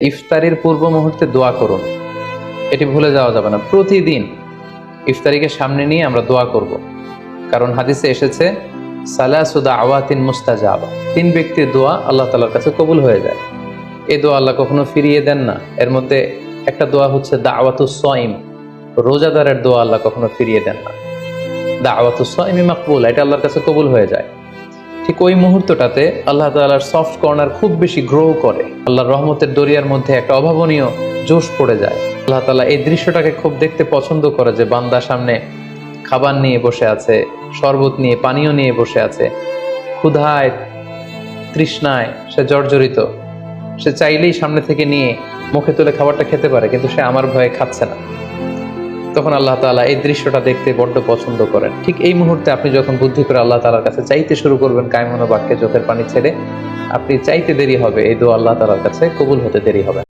ইফতারির পূর্ব মুহূর্তে দোয়া করুন। এটি ভুলে যাওয়া যাবে না। প্রতিদিন ইফতারিকে সামনে নিয়ে আমরা দোয়া করব। কারণ হাদিসে এসেছে সালাসুদা আওয়াতিন মুস্তাজাবা। তিন ব্যক্তির দোয়া আল্লাহ তালার কাছে কবুল হয়ে যায়। এই দোয়া আল্লাহ কখনো ফিরিয়ে দেন না। এর মধ্যে একটা দোয়া হচ্ছে দাওয়াতুস সয়িম। রোজাদারের দোয়া আল্লাহ কখনো ফিরিয়ে দেন না। দাওয়াতুস সয়িমি মাকবুল। এটা আল্লাহর কাছে কবুল হয়ে যায়। ঠিক ওই মুহূর্তটাতে আল্লাহ তালার সফট কর্নার খুব বেশি গ্রো করে। আল্লাহর রহমতের দরিয়ার মধ্যে একটা অভাবনীয় জোশ পড়ে যায়। আল্লাহ তালা এই দৃশ্যটাকে খুব দেখতে পছন্দ করে যে বান্দা সামনে খাবার নিয়ে বসে আছে, শরবত নিয়ে, পানীয় নিয়ে বসে আছে। ক্ষুধায়, তৃষ্ণায় সে জর্জরিত। সে চাইলেই সামনে থেকে নিয়ে মুখে তুলে খাবারটা খেতে পারে, কিন্তু সে আমার ভয়ে খাচ্ছে না। তখন আল্লাহ তালা এই দৃশ্যটা দেখতে বড্ড পছন্দ করেন ঠিক এই মুহূর্তে আপনি যখন বুদ্ধি করে আল্লাহ তালার কাছে চাইতে শুরু করবেন কায়মনো বাক্যে চোখের পানি ছেড়ে, আপনি চাইতে দেরি হবে, এই দোয়া আল্লাহ তালার কাছে কবুল হতে দেরি হবে।